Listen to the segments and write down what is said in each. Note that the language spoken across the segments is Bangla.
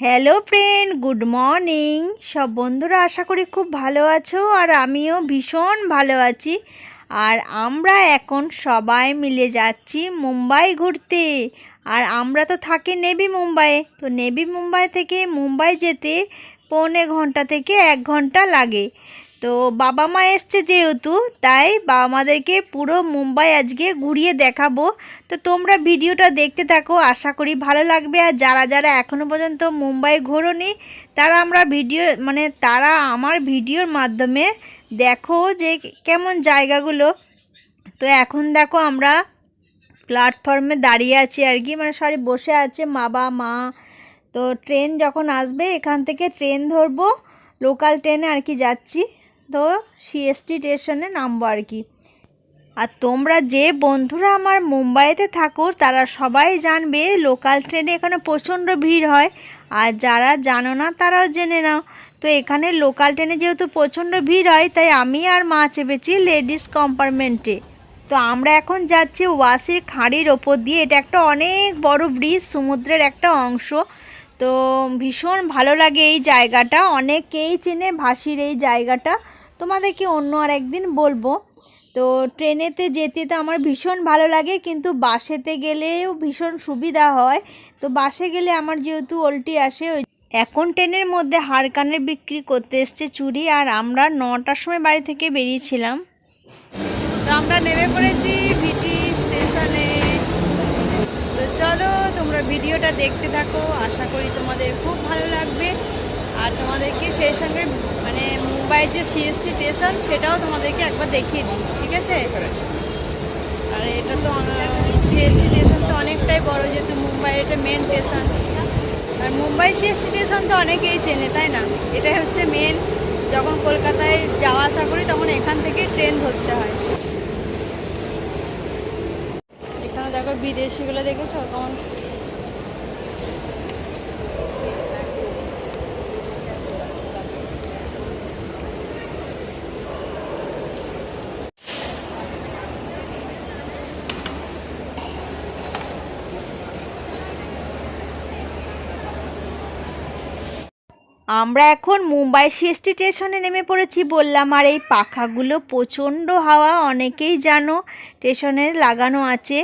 হ্যালো ফ্রেন্ড গুড মর্নিং সব বন্ধুরা আশা করি খুব ভালো আছো আর আমিও ভীষণ ভালো আছি। আর আমরা এখন সবাই মিলে যাচ্ছি মুম্বাই ঘুরতে। আর আমরা তো থাকি নেভি মুম্বাইয়ে। তো নেভি মুম্বাই থেকে মুম্বাই যেতে পৌনে ঘণ্টা থেকে এক ঘণ্টা লাগে। তো বাবা মা এসছে যেহেতু, তাই বাবা মাদেরকে পুরো মুম্বাই আজকে ঘুরিয়ে দেখাবো। তো তোমরা ভিডিওটা দেখতে থাকো, আশা করি ভালো লাগবে। আর যারা যারা এখনও পর্যন্ত মুম্বাই ঘোরোনি, তারা আমরা ভিডিও মানে তারা আমার ভিডিওর মাধ্যমে দেখো যে কেমন জায়গাগুলো। তো এখন দেখো আমরা প্ল্যাটফর্মে দাঁড়িয়ে আছি আর কি মানে সরি বসে আছে বাবা মা। তো ট্রেন যখন আসবে, এখান থেকে ট্রেন ধরবো লোকাল ট্রেনে আর কি যাচ্ছি। তো সিএসটি স্টেশনে নামবো আর কি? আর তোমরা যে বন্ধুরা আমার মুম্বাইতে থাকো, তারা সবাই জানবে লোকাল ট্রেনে এখানে প্রচণ্ড ভিড় হয়। আর যারা জানো না, তারাও জেনে নাও। তো এখানে লোকাল ট্রেনে যেহেতু প্রচণ্ড ভিড় হয়, তাই আমি আর মা চেপেছি লেডিস কম্পার্টমেন্টে তো আমরা এখন যাচ্ছি ওয়াসির খাঁড়ির ওপর দিয়ে। এটা একটা অনেক বড় ব্রিজ সমুদ্রের একটা অংশ। তো ভীষণ ভালো লাগে এই জায়গাটা। অনেকেই চেনে ভাসির এই জায়গাটা। তোমাদেরকে অন্য আর একদিন বলব। তো ট্রেনেতে যেতে তো আমার ভীষণ ভালো লাগে, কিন্তু বাসেতে গেলেও ভীষণ সুবিধা হয়। তো বাসে গেলে আমার যেহেতু উল্টি আসে, ওই এখন ট্রেনের মধ্যে হাড় কানের বিক্রি করতে এসছে চুড়ি আর আমরা নটার সময় বাড়ি থেকে বেরিয়েছিলাম। তো আমরা নেমে পড়েছি ভিটি স্টেশনে। তো চলো তোমরা ভিডিওটা দেখতে থাকো, আশা করি তোমাদের খুব ভালো লাগবে। আর তোমাদেরকে সেই সঙ্গে মানে মুম্বাইয়ের যে সিএসটি স্টেশন সেটাও তোমাদেরকে একবার দেখিয়ে দিই, ঠিক আছে? আর এটা তো সিএসটি স্টেশন তো অনেকটাই বড়, যেহেতু মুম্বাইয়ের এটা মেন স্টেশন আর মুম্বাই সিএসটি স্টেশন তো অনেকেই চেনে, তাই না? এটাই হচ্ছে মেন যখন কলকাতায় যাওয়া আসা করি, তখন এখান থেকে ট্রেন ধরতে হয়। এখানে দেখো বিদেশিগুলো দেখেছ? কেমন আমরা এখন মুম্বাই সিএসটি স্টেশনে নেমে পড়েছি বললাম, আর, এই পাখাগুলো প্রচণ্ড হাওয়া, অনেকেই জানো স্টেশনে লাগানো আছে।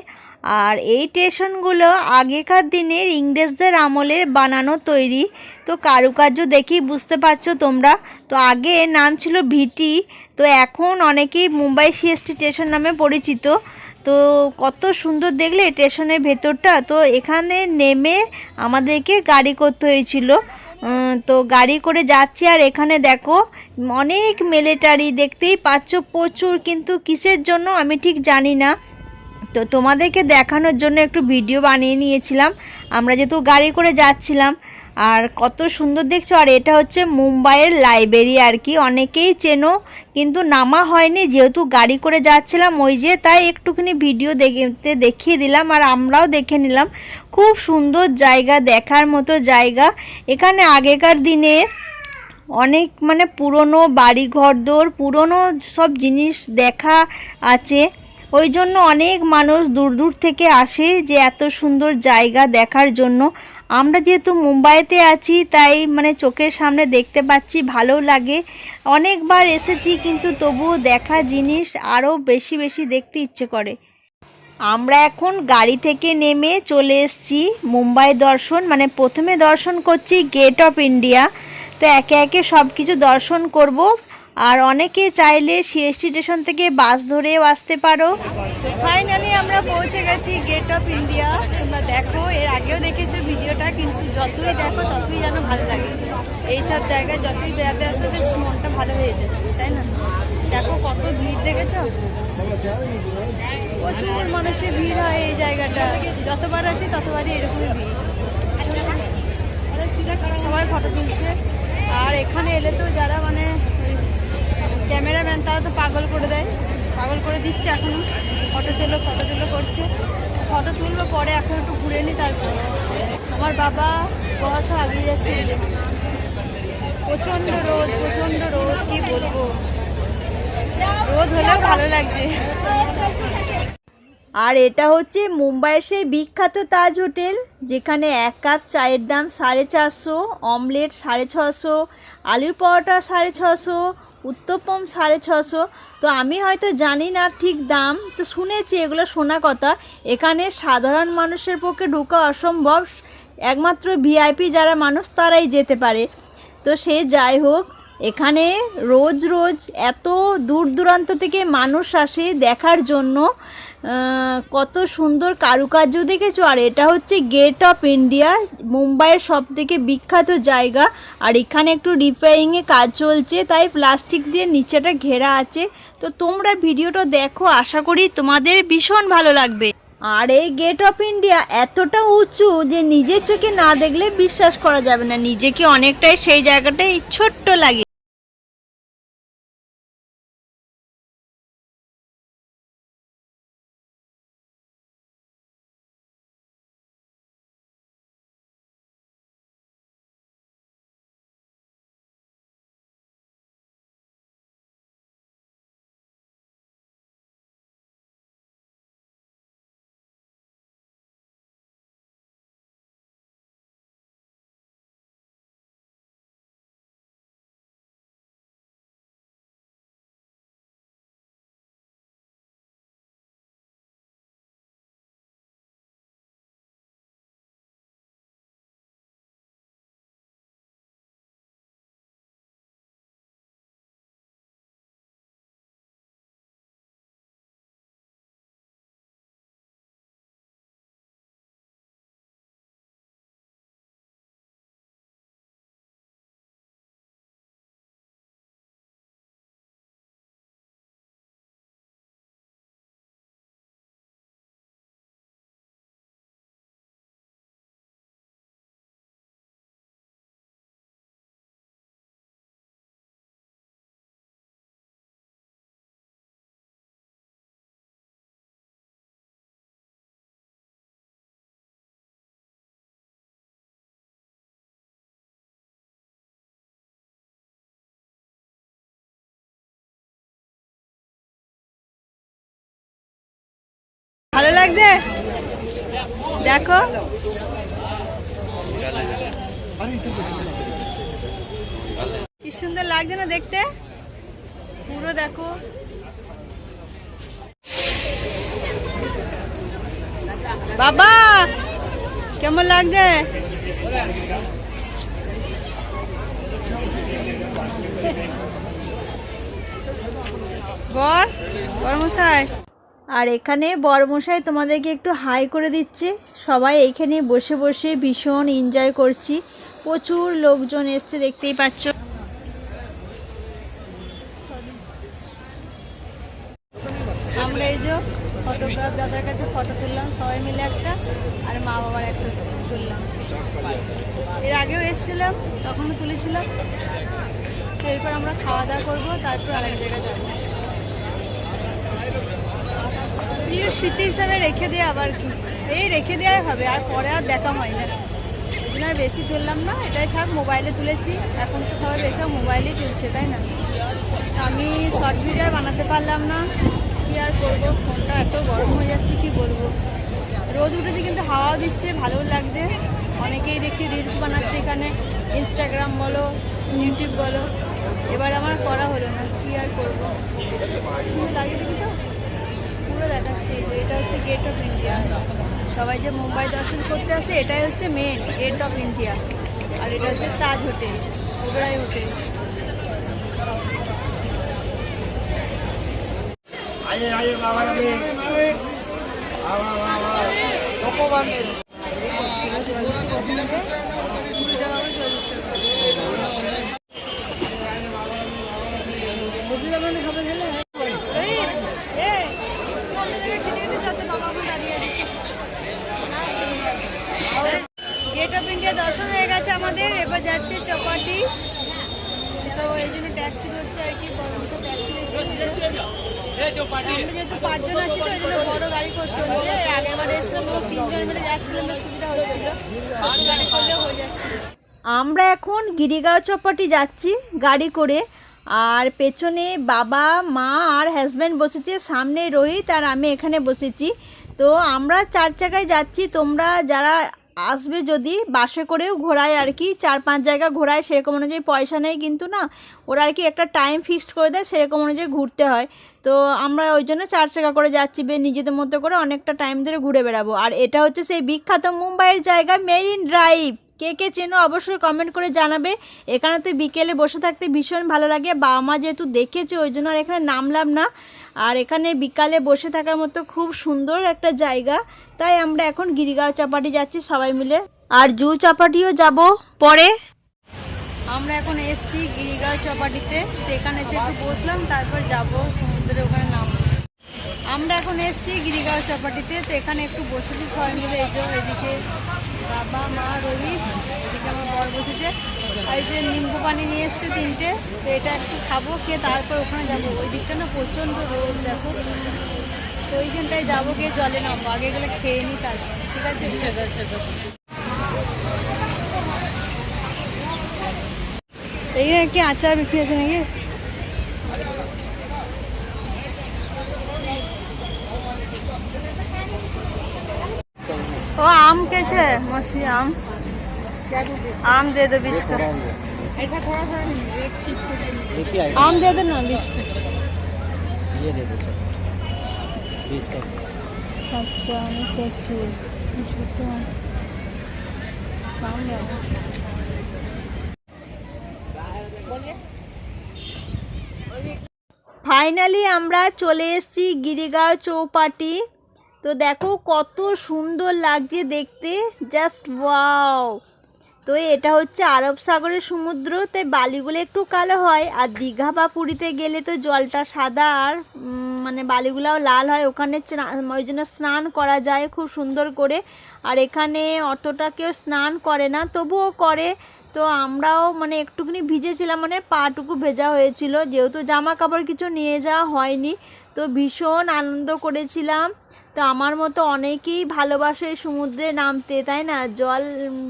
আর এই স্টেশনগুলো আগেকার দিনের ইংরেজদের আমলের বানানো তৈরি। তো কারুকার্য দেখি বুঝতে পারছ তোমরা। তো আগে নাম ছিল ভিটি। তো এখন অনেকেই মুম্বাই সিএসটি স্টেশন নামে পরিচিত। তো কত সুন্দর দেখলে স্টেশনের ভেতরটা। তো এখানে নেমে আমাদেরকে গাড়ি করতে হয়েছিল। তো গাড়ি করে যাচ্ছি আর এখানে দেখো অনেক মিলিটারি দেখতেই পাচ্ছ প্রচুর, কিন্তু কিসের জন্য আমি ঠিক জানি না। তো তোমাদেরকে দেখানোর জন্য একটু ভিডিও বানিয়ে নিয়েছিলাম। আমরা যেহেতু গাড়ি করে যাচ্ছিলাম আর কত সুন্দর দেখছ, আর এটা হচ্ছে মুম্বাইয়ের লাইব্রেরি আর কি, অনেকেই চেনো, কিন্তু নামা হয়নি, যেহেতু গাড়ি করে যাচ্ছিলাম, ওই যে তাই একটুখানি ভিডিও দেখতে দেখিয়ে দিলাম, আর আমরাও দেখে নিলাম, খুব সুন্দর জায়গা, দেখার মতো জায়গা, এখানে আগেকার দিনে অনেক মানে পুরনো বাড়ি ঘরদোর পুরনো সব জিনিস দেখা আছে, ওই জন্য অনেক মানুষ দূর দূর থেকে আসে যে এত সুন্দর জায়গা দেখার জন্য আমরা যেহেতু মুম্বাইতে আছি, তাই মানে চোখের সামনে দেখতে পাচ্ছি ভালো লাগে। অনেকবার এসেছি, কিন্তু তবুও দেখা জিনিস আরও বেশি বেশি দেখতে ইচ্ছে করে। আমরা এখন গাড়ি থেকে নেমে চলে এসেছি মুম্বাই দর্শন মানে প্রথমে দর্শন করছি গেট অফ ইন্ডিয়া। তো একে একে সব কিছু দর্শন করব। আর অনেকে চাইলে সিএসটি স্টেশন থেকে বাস ধরেও আসতে পারো। ফাইনালি আমরা পৌঁছে গেছি গেট অফ ইন্ডিয়া তোমরা দেখো, এর আগেও দেখেছ ভিডিওটা, কিন্তু যতই দেখো, ততই যেন ভালো লাগে। এইসব জায়গায় যতই বেড়াতে আসো, বেশ মনটা ভালো হয়ে যায়, তাই না? দেখো কত ভিড়, দেখেছ? প্রচুর মানুষের ভিড় হয় এই জায়গাটা। যতবার আসি, ততবারই এরকমই ভিড়। সবাই ফটো তুলছে। আর এখানে এলে তো যারা মানে ক্যামেরাম্যান, তারা তো পাগল করে দেয়। পাগল করে দিচ্ছে এখনও। ফটো তুলো ফটো তুলো করছে। ফটো তুলবো পরে এখন একটু ঘুরে নি তারপর। আমার বাবা বয়স আগিয়ে যাচ্ছে। প্রচণ্ড রোদ প্রচণ্ড রোদ, কি বলব? রোদ হলেও ভালো লাগছে। আর এটা হচ্ছে মুম্বাইয়ের সেই বিখ্যাত তাজ হোটেল, যেখানে এক কাপ চায়ের দাম সাড়ে চারশো, অমলেট সাড়ে ছশো, আলুর পরোটা সাড়ে ছশো উত্তপম সাড়ে ছশো। তো আমি হয়তো জানি না ঠিক দাম, তো শুনেছি এগুলো শোনা কথা। এখানে সাধারণ মানুষের পক্ষে ঢোকা অসম্ভব। একমাত্র ভিআইপি যারা মানুষ, তারাই যেতে পারে। তো সে যাই হোক, এখানে রোজ রোজ এত দূর দূরান্ত থেকে মানুষ আসে দেখার জন্য। কত সুন্দর কারুকার্য দেখেছ? আর এটা হচ্ছে গেট অফ ইন্ডিয়া মুম্বাইয়ের সব থেকে বিখ্যাত জায়গা। আর এখানে একটু রিপেয়ারিংয়ে কাজ চলছে, তাই প্লাস্টিক দিয়ে নিচেটা ঘেরা আছে। তো তোমরা ভিডিওটা দেখো, আশা করি তোমাদের ভীষণ ভালো লাগবে। আর এই গেট অফ ইন্ডিয়া এতটা উঁচু যে নিজের চোখে না দেখলে বিশ্বাস করা যাবে না। নিজেকে অনেকটাই সেই জায়গাটাই ছোট্ট লাগে। দেখো। কি সুন্দর লাগছে না দেখতে? পুরো দেখো। বাবা কেমন লাগছে? বর বরমশাই। আর এখানে বরমশাই তোমাদেরকে একটু হাই করে দিচ্ছে। সবাই এইখানে বসে বসে ভীষণ এনজয় করছি। প্রচুর লোকজন এসছে, দেখতেই পাচ্ছ। আমরা এই যে দাদার কাছে ফটো তুললাম, সবাই মিলে একটা, আর মা বাবার একটা তুললাম। এর আগেও এসেছিলাম, তখনও তুলেছিলাম। এরপর আমরা খাওয়া দাওয়া করব, তারপর আরেক জায়গায় যাব। প্রিয় স্মৃতি হিসাবে রেখে দিয়ে আবার কি? এই রেখে দেওয়াই হবে, আর পরে আর দেখা হয় না। ওই বেশি তুললাম না, এটাই থাক মোবাইলে তুলেছি। এখন তো সবাই বেশি মোবাইলেই তুলছে, তাই না? আমি শর্ট ভিডিও বানাতে পারলাম না। কি আর করব? ফোনটা এত গরম হয়ে যাচ্ছে, কি বলব? রোদ উঠেছে কিন্তু হাওয়াও দিচ্ছে, ভালো লাগছে। অনেকেই দেখছি রিলস বানাচ্ছে এখানে ইনস্টাগ্রাম বলো ইউটিউব বলো। এবার আমার করা হলো না, কি আর করব? সুন্দর লাগে দেখেছ করে দেখাচ্ছি যে এটা হচ্ছে গেট অফ ইন্ডিয়া সবাই যে মুম্বাই দর্শন করতে আসে, এটাই হচ্ছে মেন গেট অফ ইন্ডিয়া আর এটা হচ্ছে তাজ হোটেল ওবরাই হোটেল যাচ্ছে চপাটি। তো এই জন্য ট্যাক্সি করছে আর কি ট্যাক্সি আমরা যেহেতু পাঁচজন আছি তো এই জন্য বড় গাড়ি করতে হচ্ছে এর আগের বারে এসেছিলাম তিনজন মিলে যাচ্ছিলাম বেশ সুবিধা হচ্ছিল। গাড়ি করলেও হয়ে যাচ্ছিল আমরা এখন গিরিগাঁও চপাটি যাচ্ছি গাড়ি করে। আর পেছনে বাবা মা আর হাজব্যান্ড বসেছে সামনে রোহিত আর আমি এখানে বসেছি। তো আমরা চার চাকায় যাচ্ছি তোমরা যারা আসবে যদি বাসে করেও ঘোরায় আর কি, চার পাঁচ জায়গা ঘোরায়, সেরকম অনুযায়ী পয়সা নেই কিন্তু না, ওরা আর কি একটা টাইম ফিক্সড করে দেয়, সেরকম অনুযায়ী ঘুরতে হয়। তো আমরা ওই জন্য চার চাকা করে যাচ্ছি বে, নিজেদের মতো করে অনেকটা টাইম ধরে ঘুরে বেড়াবো। আর এটা হচ্ছে সেই বিখ্যাত মুম্বাইয়ের জায়গা মেরিন ড্রাইভ কে কে চেনো অবশ্যই কমেন্ট করে জানাবে। এখানে তো বিকেলে বসে থাকতে ভীষণ ভালো লাগে। বাবা মা যেহেতু দেখেছে, ওই জন্য আর এখানে নামলাম না। আর এখানে বিকালে বসে থাকার মতো খুব সুন্দর একটা জায়গা। তাই আমরা এখন গিরিগাঁও চাপাটি যাচ্ছি সবাই মিলে। আর জু চাপাটিও যাব পরে। আমরা এখন এসছি গিরিগাঁও চাপাটিতে। এখানে এসে একটু বসলাম, তারপর যাব সমুদ্রে ওখানে নাম আমরা এখন এসছি গিরিগাঁও চপাটিতে তো এখানে একটু বসেছি সবাই মিলে। এই যে এদিকে বাবা মা রবি এদিকে আমার বর বসেছে। আর এই যে নিম্বু পানি নিয়ে এসছে তিনটে তো এটা একটু খাব খেয়ে তারপর ওখানে যাব। ওই দিকটা না প্রচণ্ড রোদ দেখো। তো ওইখানটায় যাব গিয়ে জলে নামবো আগে এগুলো খেয়ে নিই তারপর ঠিক আছে? এইখানে কি আচার বিক্রি আছে নাকি? आम कैसे है मौसी आम आम दे दो बीस का ऐसा थोड़ा सा एक चीज आम दे दो ना बीस का ये दे दो बीस का अच्छा আমি দেখছি ছোট আম দাও ফাইনালি আমরা চলে এসেছি গিরিগাঁও চৌপাটি তো দেখো কত সুন্দর লাগছে দেখতে জাস্ট ওয়াও তো এটা হচ্ছে আরব সাগরের সমুদ্র তাই বালিগুলো একটু কালো হয়, আর দীঘা বা পুরীতে গেলে তো জলটা সাদা আর মানে বালিগুলাও লাল হয়, ওখানে ওই জন্য স্নান করা যায় খুব সুন্দর করে। আর এখানে অতটা কেউ স্নান করে না, তবুও করে। তো আমরাও মানে একটুখানি ভিজেছিলাম মানে পাটুকু ভেজা হয়েছিল, যেহেতু জামা কাপড় কিছু নিয়ে যাওয়া হয়নি। তো ভীষণ আনন্দ করেছিলাম। তো আমার মতো অনেকেই ভালোবাসে সমুদ্রে নামতে, তাই না? জল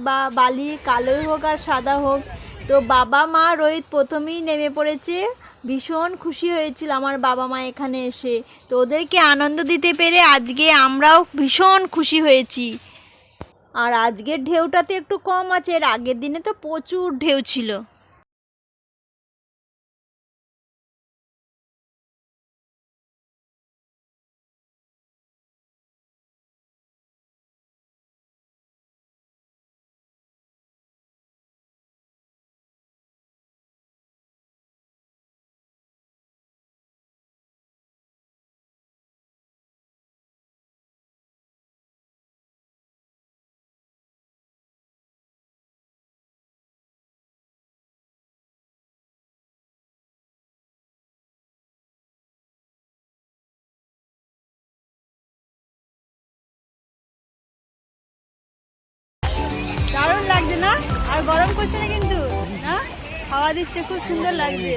বা বালি কালোই হোক আর সাদা হোক। তো বাবা মা রোহিত প্রথমেই নেমে পড়েছে। ভীষণ খুশি হয়েছিল আমার বাবা মা এখানে এসে। তো ওদেরকে আনন্দ দিতে পেরে আজকে আমরাও ভীষণ খুশি হয়েছি। আর আজকের ঢেউটাতে একটু কম আছে, এর আগের দিনে তো প্রচুর ঢেউ ছিল। আর গরম করছে না কিন্তু না? হাওয়া দিচ্ছে খুব সুন্দর লাগছে।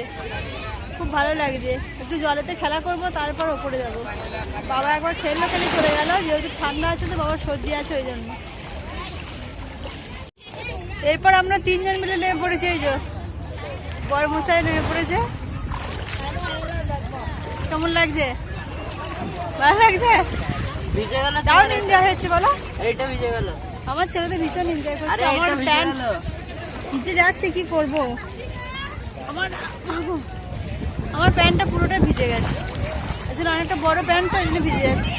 খুব ভালো লাগছে। একটু জলেতে খেলা করব তারপর ওপরে যাব। বাবা একবার খেললো খেলে চলে গেল যেহেতু ঠান্ডা আছে তো বাবার সর্দি আছে ওই জন্য। এরপর আমরা তিনজন মিলে নেমে পড়েছি এই যে। বড় মশাই নেমে পড়েছে। কেমন লাগছে? ভালো লাগছে? দাও এনজয় হচ্ছে বলো। এইটা ভিজে গেল। আমার ছেলে তো ভীষণ এনজয় করছে। আমার প্যান্ট ভিজে যাচ্ছে কি করব? আমার আমার প্যান্টটা পুরোটা ভিজে গেছে। আসলে অনেকটা বড় প্যান্ট তো ওই জন্য ভিজে যাচ্ছে।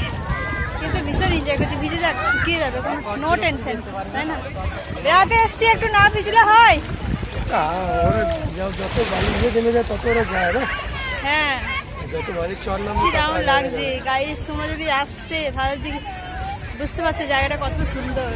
কিন্তু ভীষণ এনজয় করছে ভিজে যাক শুকিয়ে যাবে কোনো নো টেনশন তাই না? বেড়াতে এসছি একটু না ভিজলে হয়। যত বালি দিয়ে নেমে যায় তত ওরা যায় না? হ্যাঁ। যত বালি চর নাম লাগছে গাইস তোমরা যদি আসতে তাহলে বুঝতে পারছি জায়গাটা কত সুন্দর।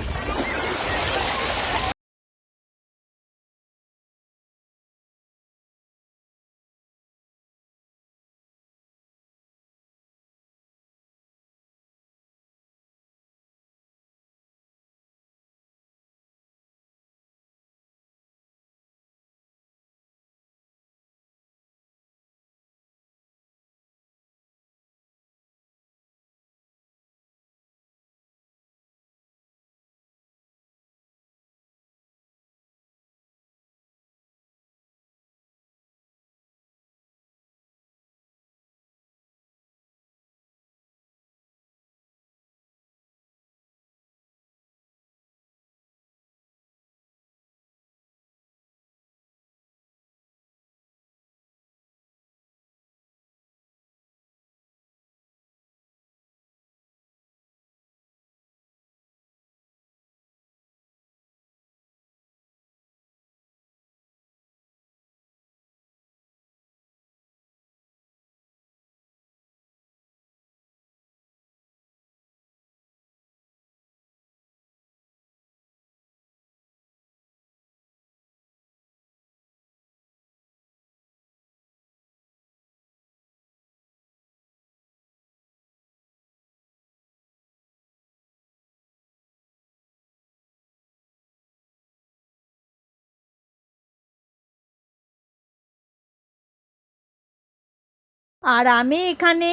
আর আমি এখানে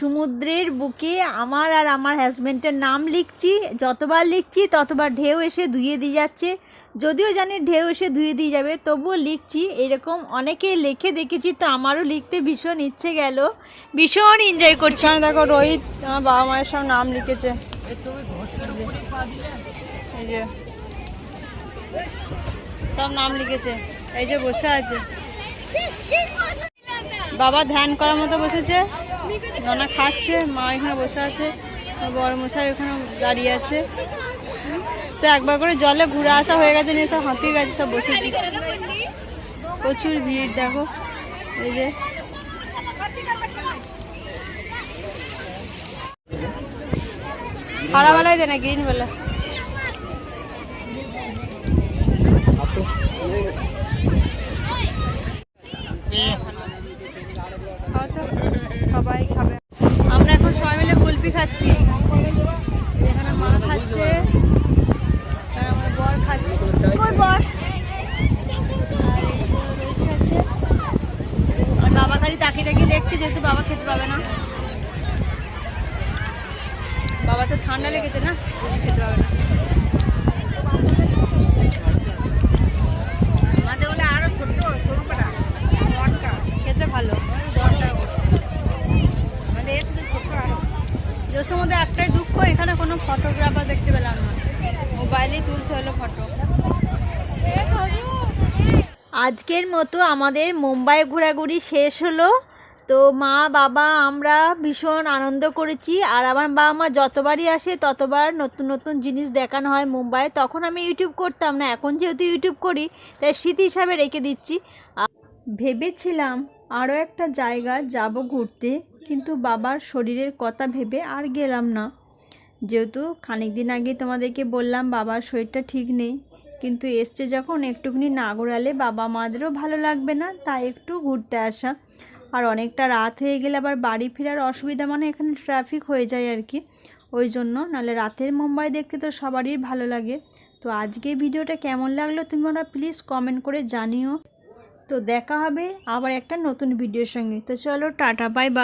সমুদ্রের বুকে আমার আর আমার হাজব্যান্ডের নাম লিখছি। যতবার লিখছি, ততবার ঢেউ এসে ধুয়ে দিয়ে যাচ্ছে। যদিও জানি ঢেউ এসে ধুয়ে দিয়ে যাবে, তবুও লিখছি। এরকম অনেকে লিখে দেখেছি, তো আমারও লিখতে ভীষণ ইচ্ছে গেল। ভীষণ এনজয় করছি। এখানে দেখো রোহিত আমার বাবা মায়ের সব নাম লিখেছে। সব নাম লিখেছে। এই যে বসে আছে। বাবা ধ্যান করার মতো বসেছে। নানা খাচ্ছে, মা এখানে বসে আছে বড় মশাই ওখানে দাঁড়িয়ে আছে। সে একবার করে জলে ঘুরে আসা হয়ে গেছে, নিয়ে সব হাঁপিয়ে গেছে, সব বসেছি। প্রচুর ভিড়, দেখো। এই যে। খারাপ বেলায় দে না, গ্রিন বেলা খাও তো, সবাই খাবে আমরা এখন সবাই মিলে কুলপি খাচ্ছি এখানে মা খাচ্ছে আর আমার বর খাচ্ছে কই বর আর এই যে রোহিত খাচ্ছে আর বাবা খালি তাকিয়ে তাকিয়ে দেখছে যেহেতু বাবা খেতে পাবে না বাবা তো ঠান্ডা লেগেছে না খেতে পাবে না আমাদের বলে আরও ছোট সরু কাটা লটকা খেতে ভালো আমাদের এর থেকে ছোট আরও জোসের মধ্যে একটাই দুঃখ এখানে কোনো ফটোগ্রাফার দেখতে পেলাম না মোবাইলেই তুলতে হলো ফটো আজকের মতো আমাদের মুম্বাই ঘোরাঘুরি শেষ হলো। তো মা, বাবা, আমরা ভীষণ আনন্দ করেছি। আর আমার বাবা মা যতবারই আসে, ততবার নতুন নতুন জিনিস দেখানো হয় মুম্বাই তখন আমি ইউটিউব করতাম না, এখন যেহেতু ইউটিউব করি, তাই স্মৃতি হিসাবে রেখে দিচ্ছি। ভেবেছিলাম আরও একটা জায়গা যাব ঘুরতে, কিন্তু বাবার শরীরের কথা ভেবে আর গেলাম না। যেহেতু খানিক দিন আগে তোমাদেরকে বললাম, বাবার শরীরটা ঠিক নেই। কিন্তু এসছে যখন একটুখানি না ঘোরালে বাবা মাদেরও ভালো লাগবে না, তাই একটু ঘুরতে আসা। আর অনেকটা রাত হয়ে গেলে আবার বাড়ি ফেরার অসুবিধা মানে এখানে ট্রাফিক হয়ে যায় আর কি। ওই জন্য নাহলে রাতের মুম্বাই দেখতে তো সবারই ভালো লাগে। তো আজকে ভিডিওটা কেমন লাগল তোমরা প্লিজ কমেন্ট করে জানিও। তো দেখা হবে আবার একটা নতুন ভিডিওর সঙ্গে। তো চলো টাটা বাই বাই